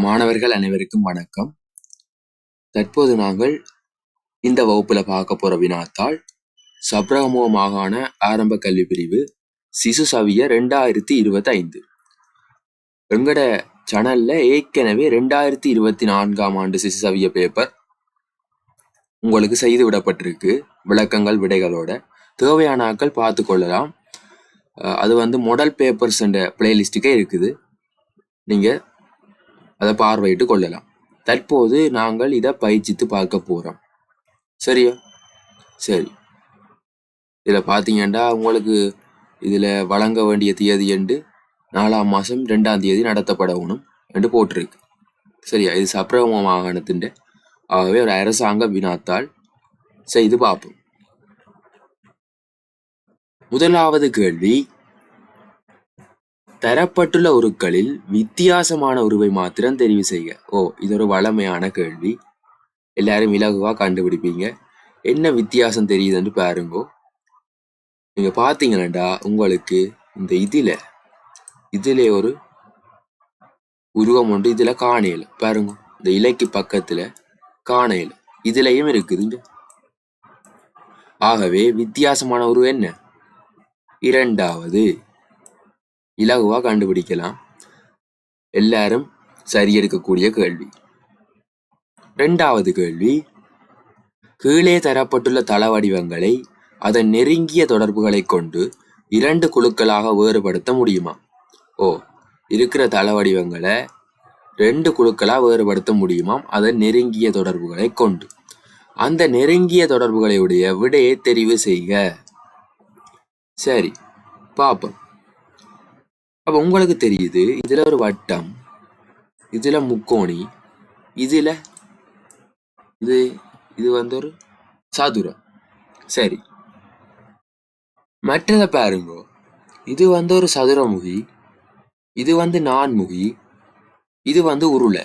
மாணவர்கள் அனைவருக்கும் வணக்கம். தற்போது நாங்கள் இந்த வகுப்புல பார்க்க போற வினாத்தாள் சப்ரமோ மாகாண ஆரம்ப கல்வி பிரிவு சிசு சவிய ரெண்டாயிரத்தி இருபத்தி ஐந்து எங்கட சேனல்ல ஏற்கனவே ரெண்டாயிரத்தி இருபத்தி நான்காம் ஆண்டு சிசு சவிய பேப்பர் உங்களுக்கு செய்து விடப்பட்டிருக்கு. விளக்கங்கள் விடைகளோட. தேவையான ஆட்கள் பார்த்து கொள்ளலாம். அது வந்து மொடல் பேப்பர்ஸ் என்ற பிளேலிஸ்ட்டுக்கே இருக்குது. நீங்கள் அதை பார்வையிட்டு கொள்ளலாம். தற்போது நாங்கள் இதை பயிற்சித்து பார்க்க போகிறோம் சரியா? சரி. இதில் பார்த்தீங்கன்னா உங்களுக்கு இதில் வழங்க வேண்டிய தேதி என்று நாலாம் மாதம் ரெண்டாம் தேதி நடத்தப்படணும் என்று போட்டிருக்கு. சரியா? இது சப்ரம மாகாணத்தின் ஆகவே ஒரு அரசாங்க வினாத்தால் செய்து பார்ப்போம். முதலாவது கேள்வி தரப்பட்டுள்ள உருக்களில் வித்தியாசமான உருவை மாத்திரம் தெரிவு செய்க. ஓ இது ஒரு வளமையான கேள்வி. எல்லாரும் இலகுவா கண்டுபிடிப்பீங்க. என்ன வித்தியாசம் தெரியுதுன்னு பாருங்கோ. நீங்க பாத்தீங்கன்னா உங்களுக்கு இந்த இதில் இதில் ஒரு உருவம் ஒன்று இதுல காணையில். பாருங்க இந்த இலைக்கு பக்கத்துல காணையில். இதுலையும் இருக்குதுங்க. ஆகவே வித்தியாசமான உருவம் என்ன? இரண்டாவது இலகுவா கண்டுபிடிக்கலாம். எல்லாரும் சரி எடுக்கக்கூடிய கேள்வி. ரெண்டாவது கேள்வி. கீழே தரப்பட்டுள்ள தள வடிவங்களை அதன் நெருங்கிய தொடர்புகளை கொண்டு இரண்டு குழுக்களாக வேறுபடுத்த முடியுமா? ஓ இருக்கிற தள வடிவங்களை ரெண்டு குழுக்களா வேறுபடுத்த முடியுமாம் அதன் நெருங்கிய தொடர்புகளை கொண்டு. அந்த நெருங்கிய தொடர்புகளையுடைய விடையை தெரிவு செய்க. சரி பார்ப்போம். அப்ப உங்களுக்கு தெரியுது இதுல ஒரு வட்டம் இதுல முக்கோணி இதுல இது இது வந்து ஒரு சதுரம். சரி. மற்றதை பாருங்க. இது வந்து ஒரு சதுரமுகி இது வந்து நான்முகி இது வந்து உருளை.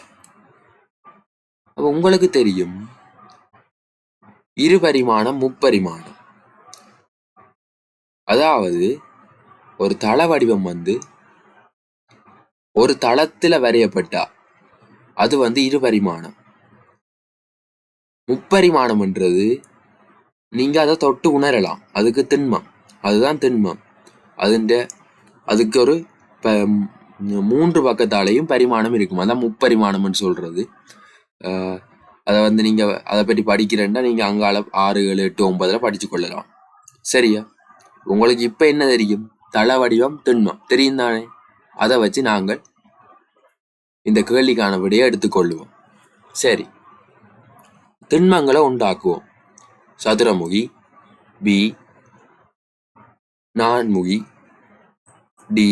அப்ப உங்களுக்கு தெரியும் இருபரிமாணம் முப்பரிமாணம். அதாவது ஒரு தள வடிவம் வந்து ஒரு தளத்தில் வரையப்பட்டா. அது வந்து இருபரிமாணம். முப்பரிமாணம்ன்றது நீங்க அதை தொட்டு உணரலாம். அதுக்கு திண்மம். அதுதான் திண்மம். அதுண்ட அதுக்கு ஒரு ப மூன்று பக்கத்தாலேயும் பரிமாணம் இருக்கும். அதான் முப்பரிமாணம்னு சொல்றது. அதை வந்து நீங்க அதை பற்றி படிக்கிறேன்னா நீங்க அங்கால ஆறு ஏழு எட்டு ஒன்பதுல படிச்சு கொள்ளலாம். சரியா? உங்களுக்கு இப்ப என்ன தெரியும்? தள வடிவம் திண்மம். தெரியும் தானே அதை வச்சு நாங்கள் இந்த கேள்விக்கான விடையை எடுத்துக்கொள்வோம். சரி. திண்மங்களை உண்டாக்குவோம். சதுரமுகி பி நான்முகி டி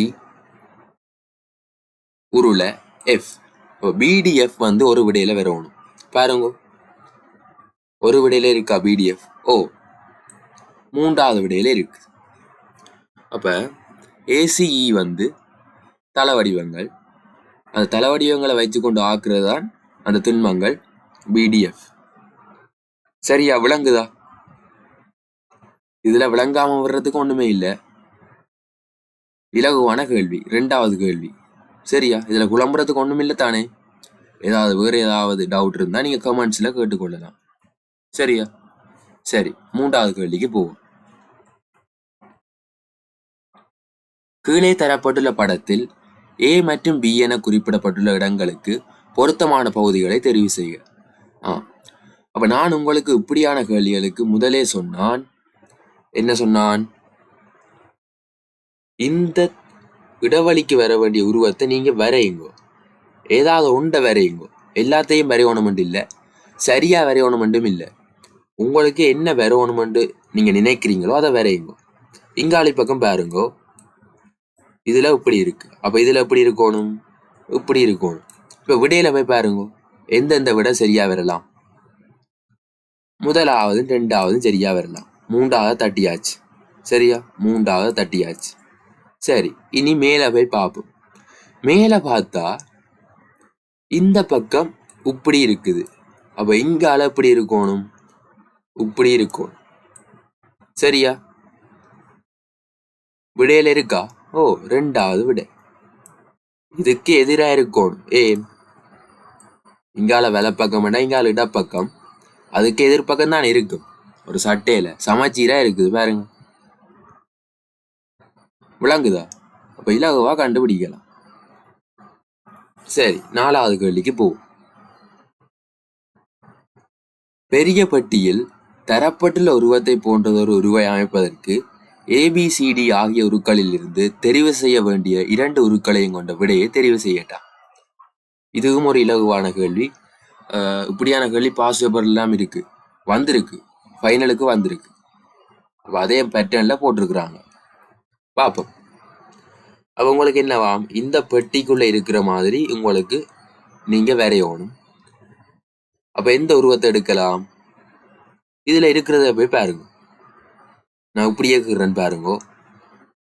உருளை எஃப். இப்போ பிடிஎஃப் வந்து ஒரு விடையில வரணும். பாருங்க. ஒரு விடையில இருக்கா பிடிஎஃப் ஓ. மூன்றாவது விடையில இருக்கு. அப்ப ஏசிஇ e வந்து தலை வடிவங்கள் அந்த தள வடிவங்களை வைத்துக்கொண்டு ஆக்குறது தான் அந்த திண்மங்கள் பிடிஎஃப் சரியா விளங்குதா? இதில் விளங்காமல் வர்றதுக்கு ஒன்றுமே இல்லை. இலகுவான கேள்வி ரெண்டாவது கேள்வி. சரியா இதுல குழம்புறதுக்கு ஒன்றும் இல்லை தானே? ஏதாவது வேறு ஏதாவது டவுட் இருந்தால் நீங்க கமெண்ட்ஸ்ல கேட்டுக்கொள்ளலாம். சரியா? சரி மூன்றாவது கேள்விக்கு போவோம். கீழே தரப்பட்டுள்ள படத்தில் ஏ மற்றும் பி என குறிப்பிடப்பட்டுள்ள இடங்களுக்கு பொருத்தமான பகுதிகளை தெரிவு செய்க. ஆ. அப்போ நான் உங்களுக்கு இப்படியான கேள்விகளுக்கு முதலே சொன்னான். என்ன சொன்னான்? இந்த இடைவெளிக்கு வர வேண்டிய உருவத்தை நீங்கள் வரையுங்கோ. ஏதாவது உண்டை வரையுங்கோ. எல்லாத்தையும் வரையணுமெண்டு இல்லை. சரியா வரையணுமெண்டும் இல்லை. உங்களுக்கு என்ன வரையணுமெண்டு நீங்கள் நினைக்கிறீங்களோ அதை வரையுங்கோ. இங்காளி பக்கம் பாருங்கோ. இதில் இப்படி இருக்கு. அப்போ இதில் எப்படி இருக்கணும்? இப்படி இருக்கணும். இப்போ விடையில போய் பாருங்க. எந்தெந்த விட சரியா வரலாம்? முதலாவது ரெண்டாவது சரியா வரலாம். மூன்றாவது தட்டியாச்சு. சரியா? மூன்றாவது தட்டியாச்சு. சரி இனி மேலே போய் பார்ப்போம். மேலே பார்த்தா இந்த பக்கம் இப்படி இருக்குது. அப்போ இங்கால எப்படி இருக்கணும்? இப்படி இருக்கணும். சரியா? விடையில இருக்கா? ஓ ரெண்டாவது விடை இதுக்கு எதிராக இருக்கும் ஏ இங்கால வலப்பக்கம்னா இங்கால இடப்பக்கம் அதுக்கு எதிர்ப்பக்கம் தான் இருக்கும் ஒரு சட்டையில சமச்சீரா இருக்குது பாருங்க விளங்குதா அப்ப இலகுவா கண்டுபிடிக்கலாம் சரி நாலாவது கேள்விக்கு போவோம் பெரிய பட்டியில் தரப்பட்டுள்ள உருவத்தை போன்றதொரு உருவை அமைப்பதற்கு ஏபிசிடி ஆகிய உருக்களில் இருந்து தெரிவு செய்ய வேண்டிய இரண்டு உருக்களையும் கொண்ட விடையை தெரிவு செய்யட்டான் இதுவும் ஒரு இலகுவான கேள்வி. இப்படியான கேள்வி பாஸ் பேப்பர் எல்லாம் இருக்கு. வந்திருக்கு. ஃபைனலுக்கு வந்திருக்கு. அப்ப அதே பேட்டர்ன்ல போட்டிருக்கிறாங்க. பார்ப்போம். அப்போ உங்களுக்கு என்னவாம் இந்த பெட்டிக்குள்ள இருக்கிற மாதிரி உங்களுக்கு நீங்க வரையணும். அப்போ எந்த உருவத்தை எடுக்கலாம்? இதில் இருக்கிறத போய் பாருங்க. நான் இப்படியே இருக்கிறேன் பாருங்கோ.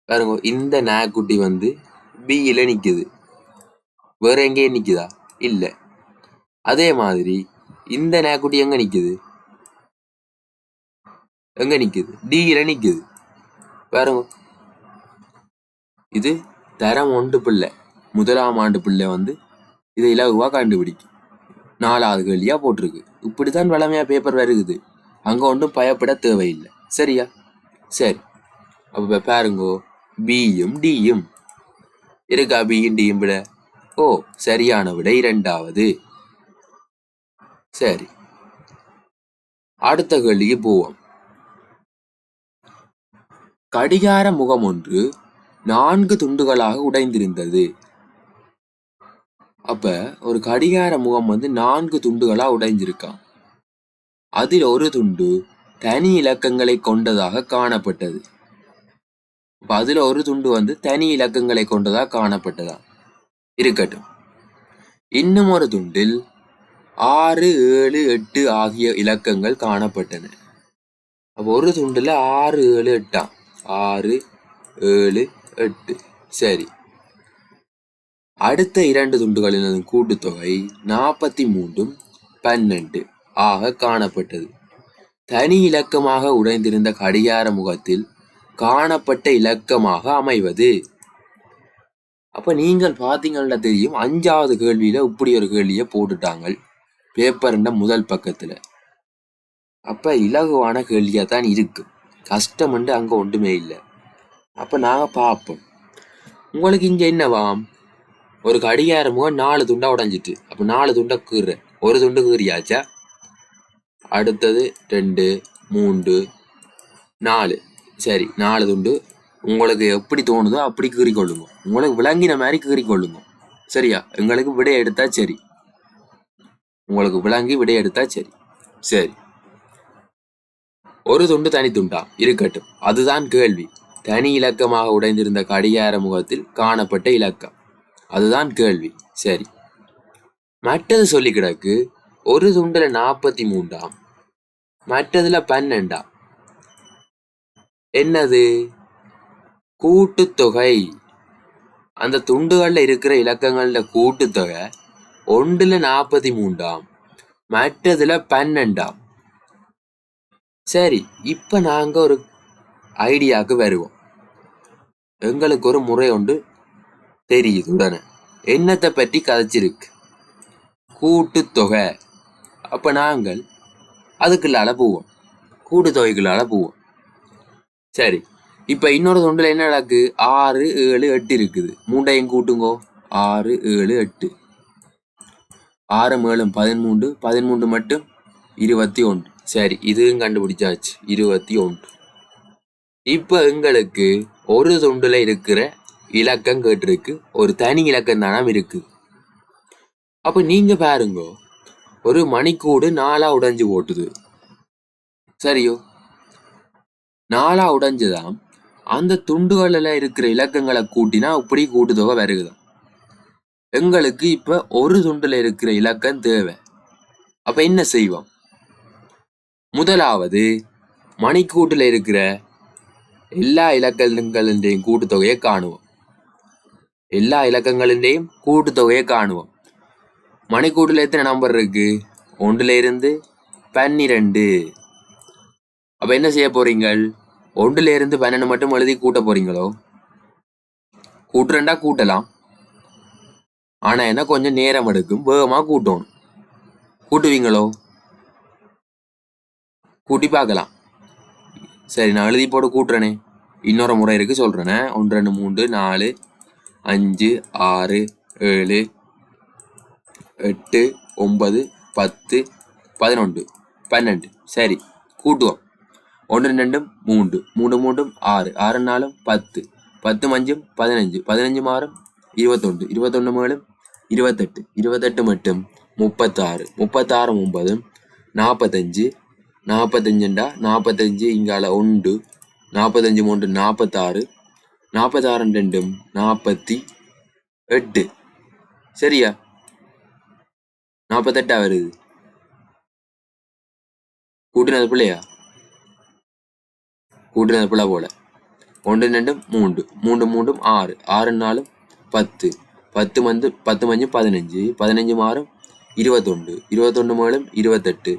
பாருங்க இந்த நாய்க்குட்டி வந்து பியில் நிக்குது. வேற எங்கேயும் நிக்குதா? இல்ல. அதே மாதிரி இந்த நாய்க்குட்டி எங்க நிக்குது? எங்க நிக்குது? டியில் நிக்குது. பாருங்க. இது தரம் ஒன்று பிள்ளை. முதலாம் ஆண்டு பிள்ளை வந்து இதை இலகுவா கண்டுபிடிக்கும் நாலாவது கேள்வியாக போட்டிருக்கு. இப்படித்தான் வளமையாக பேப்பர் வருகுது. அங்க ஒன்றும் பயப்பட தேவையில்லை. சரியா? சரி. அப்ப பாருங்கோ. பியும் டியும் இருக்கா பியும் டியும் விட? ஓ சரியான விட இரண்டாவது. சரி. அடுத்த கேள்விக்கு போவோம். கடிகார முகம் ஒன்று நான்கு துண்டுகளாக உடைந்திருந்தது. அப்ப ஒரு கடிகார முகம் வந்து நான்கு துண்டுகளா உடைஞ்சிருக்கான் அதில் ஒரு துண்டு தனி இலக்கங்களை கொண்டதாக காணப்பட்டது. இப்போ அதில் ஒரு துண்டு வந்து தனி இலக்கங்களை கொண்டதாக காணப்பட்டதா? இருக்கட்டும். இன்னும் ஒரு துண்டில் ஆறு ஏழு எட்டு ஆகிய இலக்கங்கள் காணப்பட்டன. அப்போ ஒரு துண்டில் ஆறு ஏழு எட்டாம் ஆறு ஏழு எட்டு. சரி. அடுத்த இரண்டு துண்டுகளின் கூட்டுத்தொகை நாற்பத்தி மூன்றும் பன்னெண்டு ஆக காணப்பட்டது. தனி இலக்கமாக உடைந்திருந்த கடிகார முகத்தில் காணப்பட்ட இலக்கமாக அமைவது. அப்ப நீங்கள் பாத்தீங்கன்னா தெரியும் அஞ்சாவது கேள்வியில இப்படி ஒரு கேள்வியை போட்டுட்டாங்க பேப்பர்ன்ற முதல் பக்கத்துல. அப்ப இலகுவான கேள்வியா தான் இருக்கு கஷ்டம்ண்டு அங்க ஒன்றுமே இல்லை. அப்ப நாங்க பார்ப்போம். உங்களுக்கு இங்க என்னவாம்? ஒரு கடிகார முகம் நாலு துண்டா உடஞ்சிட்டு அப்ப நாலு துண்டை கீற ஒரு துண்டு கீறியாச்சா? அடுத்தது ரெண்டு மூன்று நாலு. சரி நாலு துண்டு. உங்களுக்கு எப்படி தோணுதோ அப்படி கீறி கொள்ளுங்க உங்களுக்கு விளங்கின மாதிரி கீறி கொள்ளுங்க சரியா? எங்களுக்கு விடை எடுத்தா சரி. உங்களுக்கு விளங்கி விடை எடுத்தா சரி. சரி. ஒரு துண்டு தனி துண்டா? இருக்கட்டும். அதுதான் கேள்வி. தனி இலக்கமாக உடைந்திருந்த கடிகார முகத்தில் காணப்பட்ட இலக்கம். அதுதான் கேள்வி. சரி. மற்றது சொல்லி கிடக்கு ஒரு துண்டில் நாற்பத்தி மூன்றாம் மற்றதுல பன்னெண்டாம். என்னது? கூட்டுத்தொகை. அந்த துண்டுகளில் இருக்கிற இலக்கங்களில் கூட்டுத்தொகை ஒன்றில் நாற்பத்தி மூன்றாம் மற்றதில் பன்னெண்டாம். சரி இப்போ நாங்கள் ஒரு ஐடியாவுக்கு வருவோம். எங்களுக்கு ஒரு முறை உண்டு தெரியுது உடனே. என்னத்தை பற்றி கதைச்சிருக்கு? கூட்டுத்தொகை. அப்போ நாங்கள் அதுக்குள்ளால போவோம். கூட்டுத்தொகைக்குள்ளால போவோம். சரி இப்போ இன்னொரு தொண்டில் என்ன நடக்கு? ஆறு ஏழு எட்டு இருக்குது. மூண்டையும் கூட்டுங்கோ. ஆறு ஏழு எட்டு. ஆறு மேலும் பதிமூன்று. பதிமூன்று மட்டும் இருபத்தி ஒன்று. சரி இதுவும் கண்டுபிடிச்சாச்சு. இருபத்தி ஒன்று. இப்போ எங்களுக்கு ஒரு தொண்டில் இருக்கிற இலக்கம் கேட்டிருக்கு. ஒரு தனி இலக்கம் தானம் இருக்கு. அப்போ நீங்கள் பாருங்கோ. ஒரு மணிக்கூடு நாலா உடைஞ்சு ஓட்டுது. சரியோ? நாலா உடைஞ்சுதான் அந்த துண்டுகளில் இருக்கிற இலக்கங்களை கூட்டினா இப்படி கூட்டுத்தொகை வருகுதான் எங்களுக்கு இப்ப ஒரு துண்டுல இருக்கிற இலக்கம் தேவை. அப்ப என்ன செய்வோம்? முதலாவது மணிக்கூட்டில் இருக்கிற எல்லா இலக்கங்களின் கூட்டுத்தொகையை காணுவோம். எல்லா இலக்கங்களின் கூட்டுத்தொகையை காணுவோம். மணிக்கூட்டில் எத்தனை நம்பர் இருக்குது ஒன்றில் இருந்து பன்னிரெண்டு. அப்போ என்ன செய்ய போகிறீங்கள் ஒன்றில் இருந்து பன்னெண்டு மட்டும் எழுதி கூட்ட போகிறீங்களோ கூட்டுறண்டா கூட்டலாம். ஆனால் என்ன கொஞ்சம் நேரம் எடுக்கும். வேகமாக கூட்டணும். கூட்டுவீங்களோ? கூட்டி பார்க்கலாம். சரி நான் எழுதி போட்டு கூட்டுறேனே. இன்னொரு முறை இருக்கு சொல்கிறேனே ஒன்று ரெண்டு மூன்று நாலு அஞ்சு ஆறு ஏழு எட்டு ஒன்பது பத்து பதினொன்று பன்னெண்டு. சரி கூட்டுவோம். ஒன்று ரெண்டும் மூன்று. மூன்று மூன்றும் ஆறு. ஆறு நாலும் பத்து. பத்து அஞ்சும் பதினஞ்சு. பதினஞ்சு மாறும் இருபத்தொன்று. இருபத்தொன்று மேலும் இருபத்தெட்டு. இருபத்தெட்டு மட்டும் முப்பத்தாறு. முப்பத்தாறு ஒன்பது. நாற்பத்தஞ்சு. நாற்பத்தஞ்சுண்டா? நாற்பத்தஞ்சு இங்கால ஒன்று. நாற்பத்தஞ்சு மூன்று நாற்பத்தாறு. நாற்பத்தாறு ரெண்டும் நாற்பத்தி எட்டு. சரியா? நாற்பத்தெட்டா வருது. கூட்டினது பிள்ளையா? கூட்டினது பிள்ளை போல. ஒன்று ரெண்டும் மூன்று. மூன்று மூன்றும் ஆறு. ஆறு நாலும் பத்து. பத்து மந்து பத்து மஞ்சு பதினஞ்சு. பதினஞ்சு மாறும் இருபத்தொன்று. இருபத்தொன்று மேலும் இருபத்தெட்டு.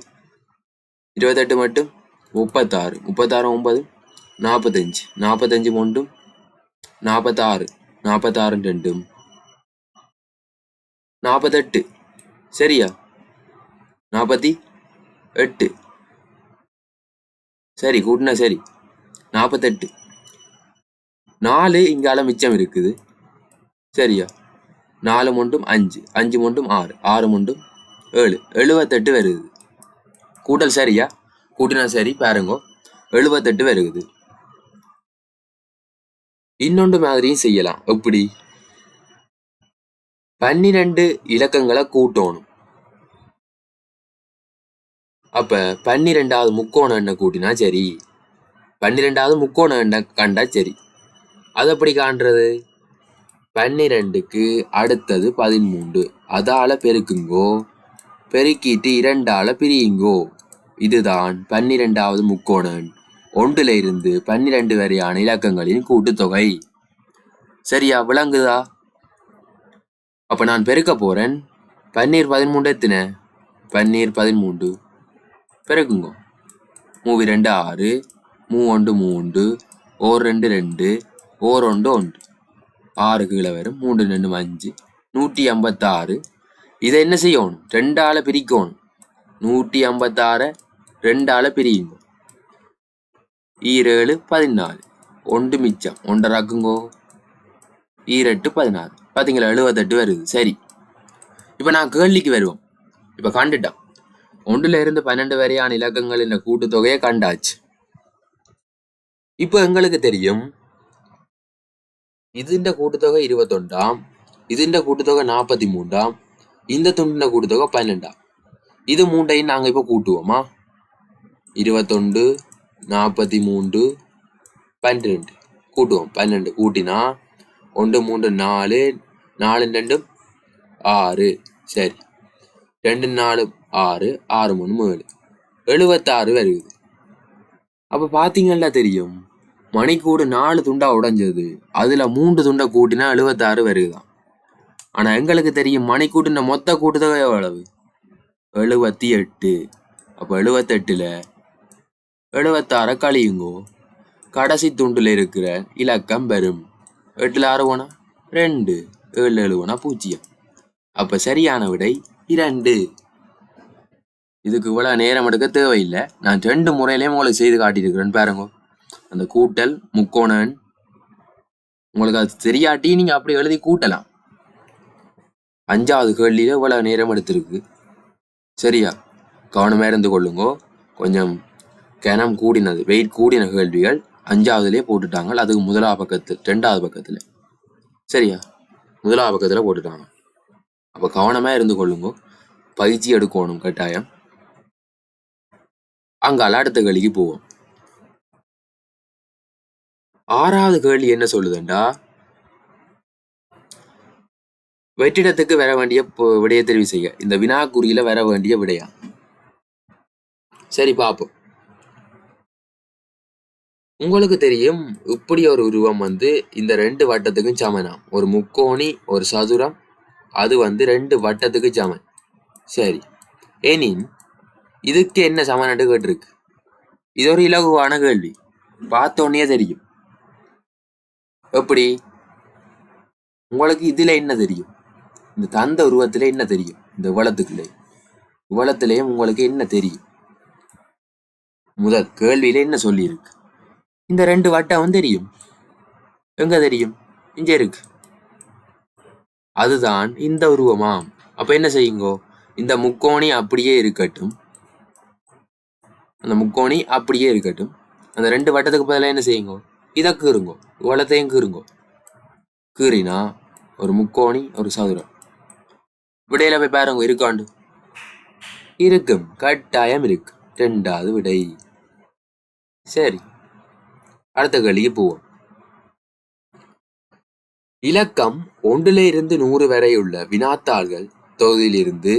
இருபத்தெட்டு மட்டும் முப்பத்தாறு. முப்பத்தாறு ஒன்பது நாற்பத்தஞ்சு நாற்பத்தஞ்சு மூன்றும் நாற்பத்தாறு நாற்பத்தாறு ரெண்டும். நாற்பத்தெட்டு சரியா? நாற்பத்தி எட்டு. சரி கூட்டினா சரி. நாற்பத்தெட்டு நாலு இங்கால மிச்சம் இருக்குது. சரியா? நாலு மூண்டும் அஞ்சு. அஞ்சு மூண்டும் ஆறு. ஆறு மூண்டும் ஏழு. எழுபத்தெட்டு வருது. கூட்டல் சரியா? கூட்டினா சரி பாருங்கோ. எழுபத்தெட்டு வருகுது இன்னொன்று மாதிரியும் செய்யலாம். எப்படி? பன்னிரண்டு இலக்கங்களை கூட்டணும். அப்ப பன்னிரெண்டாவது முக்கோண எண்ணை கூட்டினா சரி. பன்னிரெண்டாவது முக்கோண எண்ணை கண்டா சரி. அது எப்படி காண்றது? பன்னிரெண்டுக்கு அடுத்தது பதிமூன்று. அதால பெருக்குங்கோ? பெருக்கிட்டு இரண்டால பிரியுங்கோ? இதுதான் பன்னிரெண்டாவது முக்கோணன் ஒன்றுல இருந்து பன்னிரெண்டு வரையான இலக்கங்களின் கூட்டுத்தொகை. சரியா விளங்குதா? அப்போ நான் பெருக்க போகிறேன் பன்னீர் பதிமூன்று எத்தனை? பன்னீர் பதிமூன்று பெருக்குங்கோ. மூவி ரெண்டு ஆறு. மூ ஒன்று மூன்று. ஓர் ரெண்டு ரெண்டு. ஓர் ஒன்று ஒன்று. ஆறு கீழே வரும். மூன்று ரெண்டு அஞ்சு. நூற்றி ஐம்பத்தாறு. இதை என்ன செய்யணும்? ரெண்டால் பிரிக்கணும். நூற்றி ஐம்பத்தாறை ரெண்டால் பிரியுங்க. ஈரேழு பதினாலு. ஒன்று மிச்சம். ஒன்றராக்குங்கோ ஈரெட்டு பதினாறு. பார்த்தீங்களா எழுபத்தெட்டு வருது சரி இப்போ நான் கேள்விக்கு வருவோம் இப்போ கண்டுட்டான் ஒன்றுல இருந்து பன்னெண்டு வரையான இலக்கங்களின் கூட்டுத்தொகையை கண்டாச்சு இப்போ எங்களுக்கு தெரியும் ഇതിന്റെ കൂട്ടുതുക ഇരുപത്തൊണ്ടാം ഇതിന്റെ കൂട്ടുതുക നാൽപ്പത്തി മൂന്നാം இந்த துண்டின கூட்டுத்தொகை பன்னெண்டாம் இது மூண்டையும் நாங்கள் இப்போ கூட்டுவோமா இருபத்தொண்டு நாற்பத்தி மூன்று பன்னிரெண்டு கூட்டுவோம் பன்னெண்டு கூட்டினா ஒன்று மூன்று நாலு நாலு ரெண்டும் ஆறு. சரி. ரெண்டு நாலு ஆறு ஆறு மூணு ஏழு எழுபத்தாறு வருது அப்போ பார்த்தீங்கன்னா தெரியும். மணிக்கூடு நாலு துண்டா உடைஞ்சது. அதில் மூன்று துண்டை கூட்டினா எழுபத்தாறு வருதுதான் ஆனால் எங்களுக்கு தெரியும் மணிக்கூட்டின மொத்த கூட்டுத்தொகை எவ்வளவு? எழுபத்தி எட்டு அப்போ எழுபத்தெட்டில் எழுபத்தாற கழியுங்கோ. கடைசி துண்டில் இருக்கிற இலக்கம் பெறும். எட்டில் ஆறு போனா? ரெண்டு. ஏழு எழுவனா பூஜ்ஜியம். அப்ப சரியான விடை இரண்டு. இதுக்கு இவ்வளவு நேரம் எடுக்க தேவையில்லை. நான் ரெண்டு முறையிலையும் உங்களுக்கு செய்து காட்டியிருக்கிறேன்னு பாருங்க. அந்த கூட்டல் முக்கோணன். உங்களுக்கு அது தெரியாட்டி நீங்க அப்படி எழுதி கூட்டலாம். அஞ்சாவது கேள்வியில இவ்வளவு நேரம் எடுத்திருக்கு. சரியா? கவனமா இருந்து கொள்ளுங்கோ. கொஞ்சம் கனம் கூடினது வெயிட் கூடின கேள்விகள் அஞ்சாவதுலேயே போட்டுட்டாங்க. அதுக்கு முதலாவது பக்கத்தில் ரெண்டாவது பக்கத்துல. சரியா? முதலாம் பக்கத்தில் போட்டுட்டாங்க. அப்போ கவனமா இருந்து கொள்ளுங்கோ. பயிற்சி எடுக்கணும் கட்டாயம். அங்கே அடுத்த கேள்விக்கு போவோம். ஆறாவது கேள்வி என்ன சொல்லுதுண்டா? வெற்றிடத்துக்கு வர வேண்டிய விடையை தெரிவு செய்ய இந்த வினாக்குறியில வர வேண்டிய விடையா? சரி பாப்போம். உங்களுக்கு தெரியும் இப்படி ஒரு உருவம் வந்து இந்த ரெண்டு வட்டத்துக்கும் சமனாம். ஒரு முக்கோணி ஒரு சதுரம் அது வந்து ரெண்டு வட்டத்துக்கு சமன். சரி. ஏனின் இதுக்கு என்ன சமன்ட்டு கேட்டிருக்கு? இது ஒரு இலகுவான கேள்வி. பார்த்தோன்னே தெரியும். எப்படி? உங்களுக்கு இதில் என்ன தெரியும்? இந்த தந்த உருவத்தில் என்ன தெரியும்? இந்த வளத்துக்குள்ளே வளத்துலேயும் உங்களுக்கு என்ன தெரியும்? முதல் கேள்வியில் என்ன சொல்லியிருக்கு? இந்த ரெண்டு வட்டம் தெரியும். எங்க தெரியும்? இங்க இருக்கு. அதுதான் இந்த உருவமாம். அப்ப என்ன செய்யுங்கோ? இந்த முக்கோணி அப்படியே இருக்கட்டும். அந்த முக்கோணி அப்படியே இருக்கட்டும். அந்த ரெண்டு வட்டத்துக்கு பதிலாக என்ன செய்யுங்கோ? இதை கீறுங்கோ. இவ்வளத்தையும் கீறுங்கோ. கீறினா ஒரு முக்கோணி ஒரு சதுரம். விடையில போய் பாருங்க இருக்காண்டு இருக்கும். கட்டாயம் இருக்கு. ரெண்டாவது விடை. சரி. அடுத்த கேள்விக்கு போவோம். இலக்கம் ஒன்றுல இருந்து நூறு வரை உள்ள வினாத்தாள்கள் தொகுதியிலிருந்து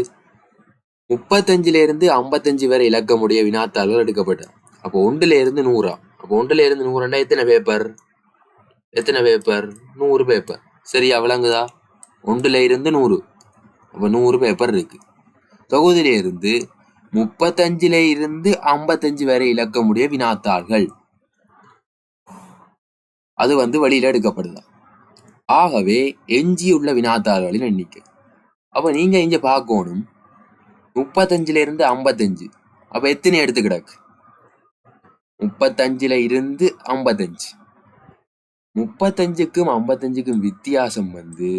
முப்பத்தஞ்சுல இருந்து ஐம்பத்தஞ்சு வரை இலக்கமுடைய வினாத்தாள்கள் எடுக்கப்பட்டது அப்போ ஒன்றுல இருந்து நூறா? அப்போ ஒன்றுல இருந்து நூறுனா எத்தனை பேப்பர் எத்தனை பேப்பர் நூறு பேப்பர் சரியா விளங்குதா? ஒன்றுல இருந்து நூறு. அப்போ நூறு பேப்பர் இருக்கு. தொகுதியில இருந்து முப்பத்தஞ்சுல இருந்து ஐம்பத்தஞ்சு வரை இலக்கமுடைய வினாத்தாள்கள். அது வந்து வழியில் எடுக்கப்படுதா. ஆகவே எஞ்சியுள்ள வினாத்தாள்களின் எண்ணிக்கை. அப்போ நீங்கள் இங்கே பார்க்கணும். முப்பத்தஞ்சுல இருந்து ஐம்பத்தஞ்சு. அப்போ எத்தனை எடுத்து கிடக்கு? முப்பத்தஞ்சில் இருந்து ஐம்பத்தஞ்சு. முப்பத்தஞ்சுக்கும் ஐம்பத்தஞ்சுக்கும் வித்தியாசம் வந்து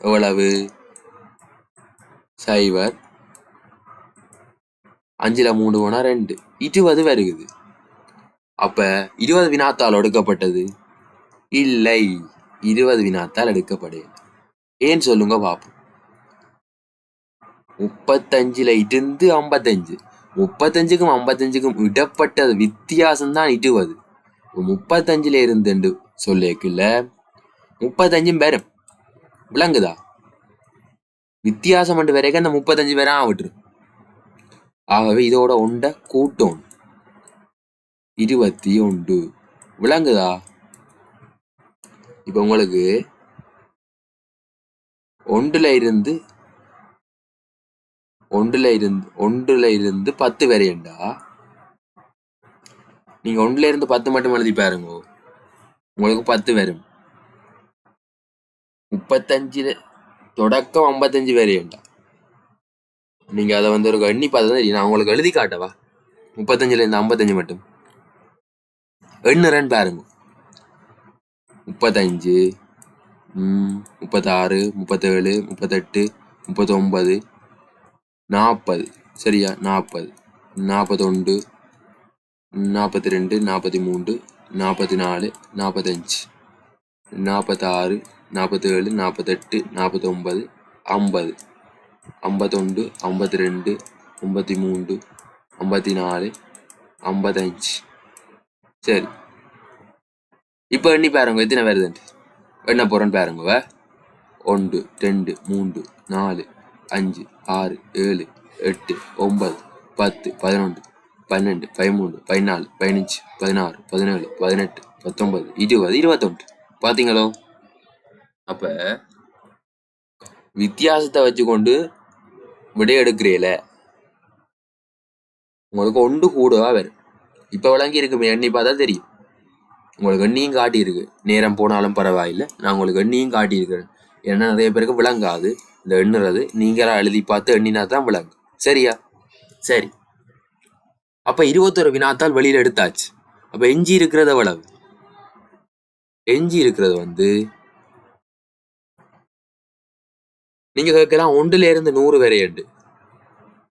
எவ்வளவு? சைவர். அஞ்சில் மூணு ஒன்றா ரெண்டு. இருபது வருகுது. அப்போ இருபது வினாத்தால் எடுக்கப்பட்டது இல்லை இருபது வினாத்தால் எடுக்கப்படும். ஏன் சொல்லுங்க பாப்போம். முப்பத்தஞ்சுல இருந்து ஐம்பத்தஞ்சு. முப்பத்தஞ்சுக்கும் ஐம்பத்தஞ்சுக்கும் இடப்பட்ட வித்தியாசம் தான் இருபது முப்பத்தஞ்சுல இருந்துண்டு சொல்லிக்கல முப்பத்தஞ்சும் பேரும் விளங்குதா? வித்தியாசம் மட்டும் வரைக்கும் அந்த முப்பத்தஞ்சு பேரும் ஆவிட்டுரு ஆகவே இதோட ஒண்ட கூட்டம் இருபத்தி ஒன்று. விளங்குதா? இப்போ உங்களுக்கு ஒன்றுல இருந்து ஒன்றுல இருந்து ஒன்றுல இருந்து பத்து வரையண்டா நீங்க ஒன்றுல இருந்து பத்து மட்டும் எழுதி பாருங்க. உங்களுக்கு பத்து வரும். முப்பத்தஞ்சுல தொடக்கம் ஐம்பத்தஞ்சு வரையண்டா நீங்க அதை வந்து ஒரு எண்ணி பார்த்தா தெரியும். நான் உங்களுக்கு எழுதி காட்டவா? முப்பத்தஞ்சுல இருந்து ஐம்பத்தஞ்சு மட்டும். எண்ணுறேன்னு பாருங்க. முப்பத்தஞ்சு முப்பத்தாறு முப்பத்தேழு முப்பத்தெட்டு முப்பத்தொன்பது நாற்பது சரியா? நாற்பது நாற்பத்தொண்டு நாற்பத்தி ரெண்டு நாற்பத்தி மூன்று நாற்பத்தி நாலு நாற்பத்தஞ்சு நாற்பத்தாறு நாற்பத்தேழு நாற்பத்தெட்டு நாற்பத்தொம்பது ஐம்பது. ஐம்பத்தொண்டு ஐம்பத்தி ரெண்டு ஐம்பத்தி மூன்று ஐம்பத்தி நாலு ஐம்பத்தஞ்சு. சரி. இப்போ எண்ணி பாருங்க எத்தனை வருதுன்ட்டு என்ன போகிறோன்னு பாருங்க ஒன்று ரெண்டு மூன்று நாலு அஞ்சு ஆறு ஏழு எட்டு ஒன்பது பத்து பதினொன்று பன்னெண்டு பதிமூணு பதினாலு பதினஞ்சு பதினாறு பதினேழு பதினெட்டு பத்தொன்பது இருபது இருபத்தொன்று. பார்த்தீங்களோ அப்போ வித்தியாசத்தை வச்சுக்கொண்டு விடை எடுக்கிறீல? உங்களுக்கு ஒன்று கூடவா வரும். இப்போ விளங்கி இருக்குமே எண்ணி பார்த்தா தெரியும். உங்களுக்கு எண்ணியும் காட்டியிருக்கு. நேரம் போனாலும் பரவாயில்லை. நான் உங்களுக்கு எண்ணியும் காட்டியிருக்கிறேன். ஏன்னா நிறைய பேருக்கு விளங்காது. இந்த எண்ணுறது. நீங்களா எழுதி பார்த்து எண்ணினா தான் விளங்கும். சரியா? சரி. அப்ப இருபத்தொரு வினாத்தால் வெளியில எடுத்தாச்சு. அப்போ எஞ்சி இருக்கிறது எவ்வளவு? எஞ்சி இருக்கிறது வந்து நீங்க கேட்கலாம் ஒன்றுல இருந்து நூறு வரை எண்டு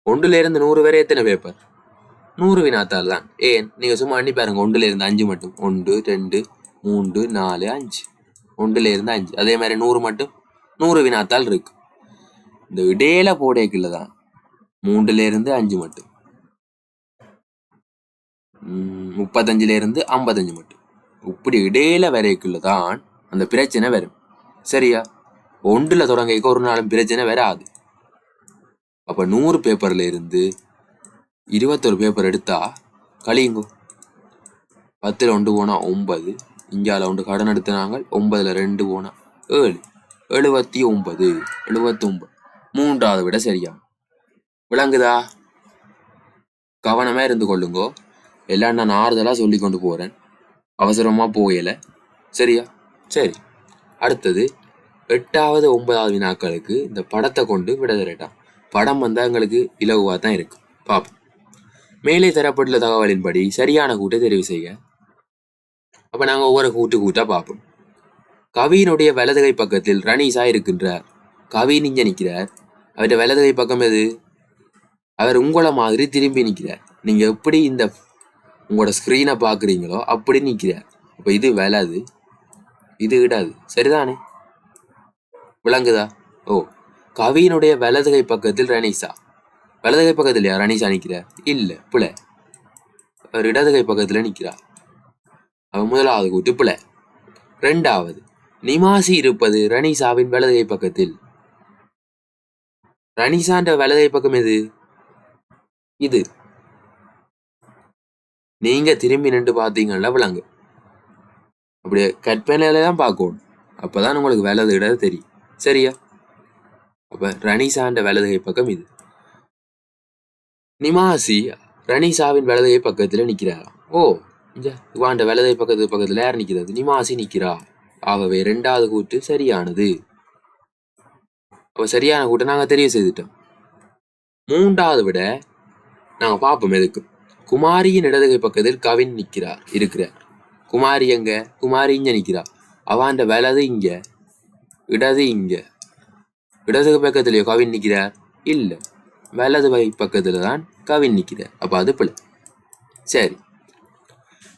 ஒன்றுல இருந்து நூறு வரை எத்தனை பேப்பர் நூறு வினாத்தாள் தான். ஏன்? நீங்க சும்மா எண்ணி பாருங்க. ஒன்றுல இருந்து அஞ்சு மட்டும். ஒன்று ரெண்டு மூன்று நாலு அஞ்சு. ஒன்றுல இருந்து அஞ்சு. அதே மாதிரி நூறு மட்டும். நூறு வினாத்தாள் இருக்கு. இந்த இடையில போடைக்குள்ள தான். மூன்றுல இருந்து அஞ்சு மட்டும். ம், முப்பத்தஞ்சுல இருந்து ஐம்பத்தஞ்சு மட்டும். இப்படி இடையில வரைக்குள்ள தான் அந்த பிரச்சனை வரும். சரியா? ஒன்றுல தொடங்கிக்க ஒரு நாளும் பிரச்சனை வராது. அப்ப நூறு பேப்பர்ல இருந்து இருபத்தொரு பேப்பர் எடுத்தா கழியுங்கோ பத்துல ஒன்று போனா ஒன்பது இந்தியாவில் ஒன்று கடன் எடுத்தினாங்க ஒன்பதுல ரெண்டு போனா ஏழு. எழுபத்தி ஒன்பது எழுபத்தொன்பது மூன்றாவது விட சரியா? விளங்குதா? கவனமா இருந்து கொள்ளுங்கோ. எல்லாம் நான் ஆறுதலாக சொல்லி கொண்டு போறேன். அவசரமா போகலை சரியா? சரி. அடுத்தது எட்டாவது ஒன்பதாவது வினாக்களுக்கு இந்த படத்தை கொண்டு விட திரட்டான் படம் வந்தால் எங்களுக்கு இலகுவாக தான் இருக்கும் பார்ப்போம் மேலே தரப்பட்டுள்ள தகவலின்படி சரியான கூட்டை தெரிவு செய்ய அப்போ நாங்கள் ஒவ்வொரு கூட்டு கூட்டாக பார்ப்போம் கவியினுடைய வலதுகை பக்கத்தில் ரனீசா இருக்கின்றார். கவி இங்க நிற்கிறார். அவருடைய வலதுகை பக்கம் எது? அவர் உங்களை மாதிரி திரும்பி நிற்கிறார். நீங்கள் எப்படி இந்த உங்களோட ஸ்க்ரீனை பார்க்குறீங்களோ அப்படி நிற்கிறார். அப்போ இது வலது இது இடாது. சரிதானே? விளங்குதா? ஓ. கவியினுடைய வலதுகை பக்கத்தில் ரணீசா வலதுகை பக்கத்தில் யார் ரனீசா நிற்கிறார் இல்லை பிள்ளை அவர் இடதுகை பக்கத்தில் நிற்கிறார் அவன் முதலாவது கூட்டு பிள்ளை ரெண்டாவது நிமாசி இருப்பது ரனீசாவின் வலதுகை பக்கத்தில். ரனீசான்ற வலதுகை பக்கம் எது? இது. நீங்க திரும்பி நின்று பார்த்தீங்கன்னா விளங்கு அப்படியே கற்பனையில தான் பார்க்கணும். அப்பதான் உங்களுக்கு வலது இடம் தெரியும். சரியா? அப்ப ரனிசான்ற வலதுகை பக்கம் இது. நிமாசி ரனிசாவின் வலதை பக்கத்துல நிக்கிறாராம் ஓ இங்க இவாண்ட வலதை பக்கத்து பக்கத்துல யார் நிற்கிறது நிமாசி நிக்கிறா. ஆகவே ரெண்டாவது கூட்டு சரியானது. அப்போ சரியான கூட்டை நாங்க தெரிவு செய்துட்டோம். மூன்றாவது விட நாங்கள் பார்ப்போம் எதுக்கு. குமாரியின் இடதுகை பக்கத்தில் கவின் நிற்கிறார் இருக்கிறார். குமாரி எங்க? குமாரி இங்க நிற்கிறார் அவாண்ட வலது இங்க இடது இங்க. இடதுகை பக்கத்துலயோ கவின் நிற்கிறார் இல்ல. வலது வகை பக்கத்துல தான் கவின் நிற்கிது அப்போ அது பிள்ளை சரி.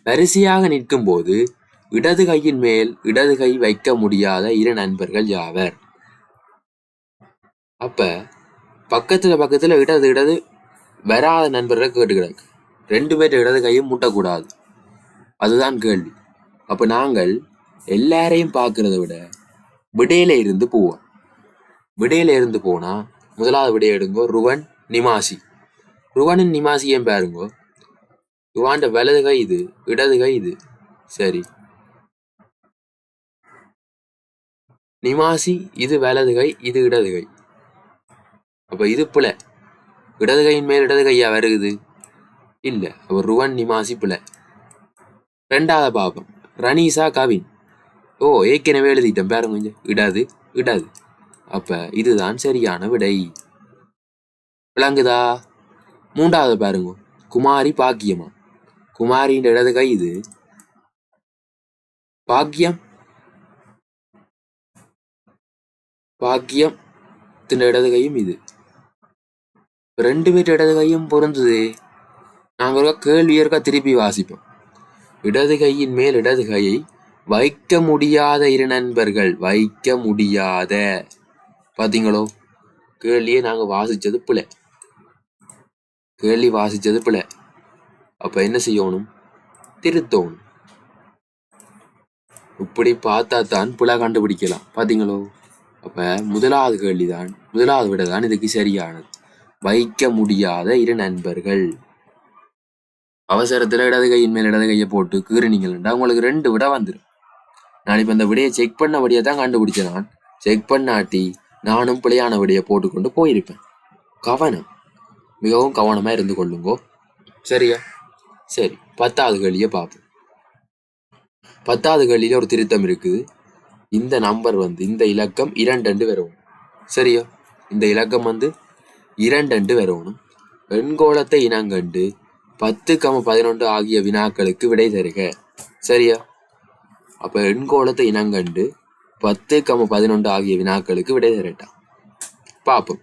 வரிசையாக நிற்கும் போது இடது கையின் மேல் இடது கை வைக்க முடியாத இரு நண்பர்கள் யாவர்? அப்ப பக்கத்துல பக்கத்துல இடது இடது வராத நண்பர்களை கிடக்கு ரெண்டு பேர் இடது கையும் முட்டக்கூடாது. அதுதான் கேள்வி. அப்ப நாங்கள் எல்லாரையும் பார்க்கறத விட விடையில இருந்து போவோம். விடையில இருந்து போனா முதலாவது விடையை எடுங்கோ. ருவன் நிமாசி. ருவனின் நிமாசியும் பாருங்கோ. ருவாண்ட வலது கை இது இடது கை இது. சரி. நிமாசி இது வலது கை இது இடது கை. அப்ப இது புல இடது கையின் மேல் இடது கையா வருகுது? இல்ல. அப்போ ருவன் நிமாசி புல ரெண்டாவது பாபம். ரனீசா கவின். ஓ ஏற்கனவே எழுதிட்டேன். பாருங்க கொஞ்சம். இடது இடது. அப்ப இதுதான் சரியான விடை. விளங்குதா? மூன்றாவது பாருங்க. குமாரி பாக்கியமா? குமாரின்ற இடது கை இது. பாக்கியம். பாக்கியம் இடது கையும் இது. ரெண்டு பேர் இடது கையும் பொருந்தது. நாங்கள் ஒரு கேள்வி திருப்பி வாசிப்போம். இடது கையின் மேல் இடது கையை வைக்க முடியாத இரு நண்பர்கள். வைக்க முடியாத. பார்த்தீங்களோ கேள்வியே நாங்க வாசித்தது பிள்ளை கேள்வி வாசித்தது பிள்ளை அப்ப என்ன செய்யணும்? திருத்தோணும். இப்படி பார்த்தா தான் புல கண்டுபிடிக்கலாம். பார்த்தீங்களோ அப்ப முதலாவது கேள்விதான் முதலாவது விட தான் இதுக்கு சரியானது. வைக்க முடியாத இரு நண்பர்கள். அவசரத்துல இடது கையின் மேல் இடது கையை போட்டு கீறினீங்கள்டா உங்களுக்கு ரெண்டு விட வந்துடும் நான் இப்ப இந்த விடையை செக் பண்ண தான் கண்டுபிடிச்சேன் நான். செக் பண்ணாட்டி நானும் பிழையான விடையை போட்டுக்கொண்டு போயிருப்பேன். கவனம். மிகவும் கவனமா இருந்து கொள்ளுங்கோ. சரியா? சரி பத்தாவது கேள்வியை பார்ப்போம். பத்தாவது கேள்வியில ஒரு திருத்தம் இருக்குது. இந்த நம்பர் வந்து இந்த இலக்கம் இரண்டு வரணும். சரியா? இந்த இலக்கம் வந்து இரண்டு வரணும். வெண்கோளத்தை இனங்கண்டு பத்து கம பதினொன்று ஆகிய வினாக்களுக்கு விடை தருக. சரியா? அப்ப எண்கோளத்தை இனங்கண்டு பத்து கம பதினொன்று ஆகிய வினாக்களுக்கு விடை தரட்டான் பாப்போம்.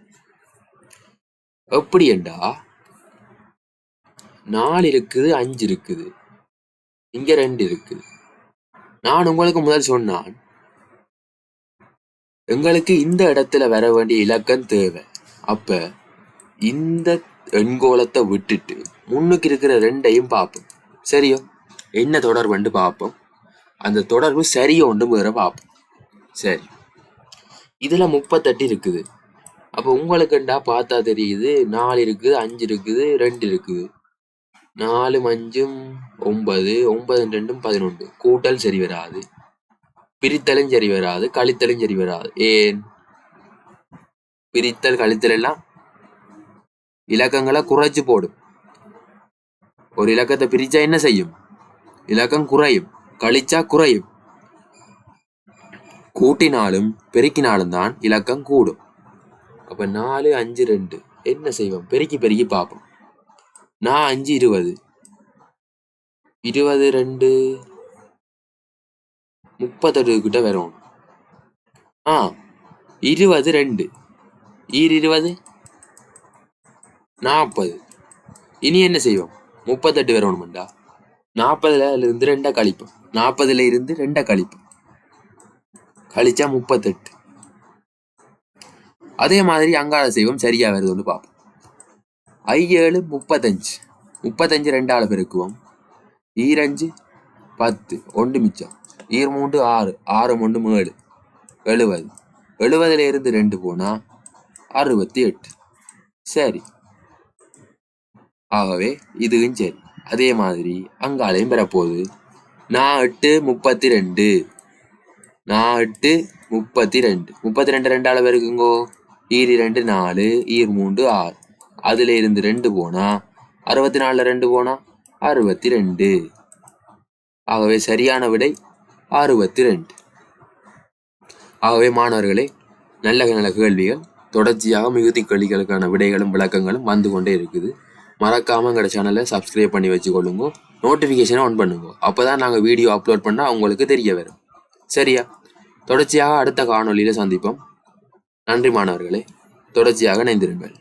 எப்படி என்றா நாலு இருக்குது அஞ்சு இருக்குது இங்க ரெண்டு இருக்குது நான் உங்களுக்கு முதல் சொன்னான் எங்களுக்கு இந்த இடத்துல வர வேண்டிய இலக்கம் தேவை. அப்ப இந்த எண்கோலத்தை விட்டுட்டு முன்னுக்கு இருக்கிற ரெண்டையும் பார்ப்போம் சரியோ? என்ன தொடர்புண்டு பார்ப்போம் அந்த தொடர்பு சரியோ ஒன்று முறை பார்ப்போம் சரி. இதில் முப்பத்தெட்டு இருக்குது. அப்போ உங்களுக்குண்டா பார்த்தா தெரியுது. நாலு இருக்குது அஞ்சு இருக்குது ரெண்டு இருக்குது. நாலு அஞ்சும் ஒன்பது ஒன்பது ரெண்டும் பதினொன்று. கூட்டல் சரி வராது. பிரித்தலும் சரி வராது. கழித்தலும் சரி வராது. ஏன்? பிரித்தல் கழித்தல் எல்லாம் இலக்கங்களை குறைச்சு போடும். ஒரு இலக்கத்தை பிரிச்சா என்ன செய்யும்? இலக்கம் குறையும். கழிச்சா குறையும். கூட்டினாலும் பெருக்கினாலும் தான் இலக்கம் கூடும். அப்போ நாலு அஞ்சு ரெண்டு. என்ன செய்வோம்? பெருக்கி பெருக்கி பார்ப்போம். நான் அஞ்சு இருபது. இருபது ரெண்டு. முப்பத்தெட்டு கிட்ட வரும். ஆ இருபது ரெண்டு. ஈர் இருபது. நாற்பது. இனி என்ன செய்வோம்? முப்பத்தெட்டு வரணும்டா நாற்பதுல இருந்து ரெண்டாக கழிப்போம். நாற்பதுல இருந்து ரெண்டை கழிப்போம். கழிச்சா முப்பத்தெட்டு. அதே மாதிரி அங்காள சைவம் சரியா வருதுன்னு பார்ப்போம். ஐ ஏழு முப்பத்தஞ்சு. முப்பத்தஞ்சு ரெண்டால பெருக்குவோம். ஈரஞ்சு பத்து. ஒன்று மிச்சம். ஈர் மூன்று ஆறு. ஆறு மூன்று ஏழு. எழுபது எழுபதுல இருந்து ரெண்டு போனால் அறுபத்தி எட்டு சரி. ஆகவே இதுவும் சரி. அதே மாதிரி அங்காலையும் பெறப்போகுது. நான் எட்டு முப்பத்தி ரெண்டு. நான் எட்டு முப்பத்தி ரெண்டு முப்பத்தி ரெண்டு ரெண்டு அளவு இருக்குங்கோ. ஈர் ரெண்டு நாலு ஈர் மூன்று ஆறு. அதுல இருந்து ரெண்டு போனா அறுபத்தி நாலுல ரெண்டு போனா அறுபத்தி ரெண்டு ஆகவே சரியான விடை அறுபத்தி ரெண்டு ஆகவே மாணவர்களே நல்ல நல்ல கேள்விகள் தொடர்ச்சியாக மிகுதி கேள்விகளுக்கான விடைகளும் விளக்கங்களும் வந்து கொண்டே இருக்குது. மறக்காம எங்களோட சேனலை சப்ஸ்கிரைப் பண்ணி வச்சுக்கொள்ளுங்க. நோட்டிஃபிகேஷனை ஆன் பண்ணுங்க. அப்போதான் நாங்கள் வீடியோ அப்லோட் பண்ணால் உங்களுக்கு தெரிய வரும். சரியா? தொடர்ச்சியாக அடுத்த காணொலியில் சந்திப்போம். நன்றி மாணவர்களே. தொடர்ச்சியாக இணைந்திருங்கள்.